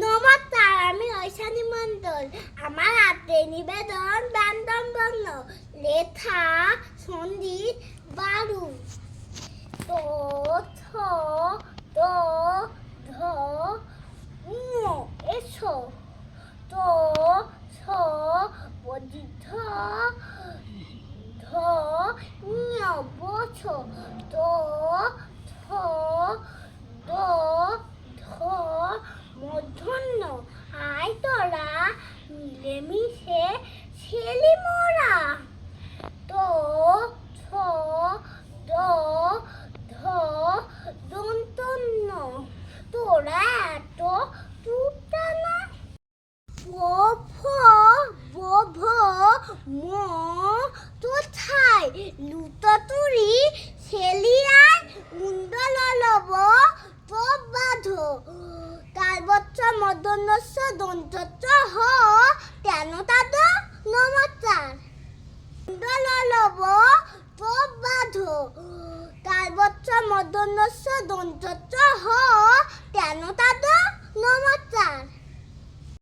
নমস্কার, আমি ঐশানী মণ্ডল। আমার হাতে নিবেদন বান্দম বর্ণ, লেখা সন্দীপ বারু। তো, থ, তো, ধ এসো। তো ছ বদিধ ধ বছো। তো থ দ ধ মধ্যাহ্ন আয় তোরা মিলেমিশে ছেলি মোরা। তো ছ, দ, ধ, দন্তন্য। তোরা এত টুকটা না। বভ বভ ম, তোথায়। লুততুরি ছেলিয়ায় উন্দল লব তো, বাধ। তার বচ্চ মদনস্য দন্তত্ব হ। লব তো বাধ। দন্তত্ব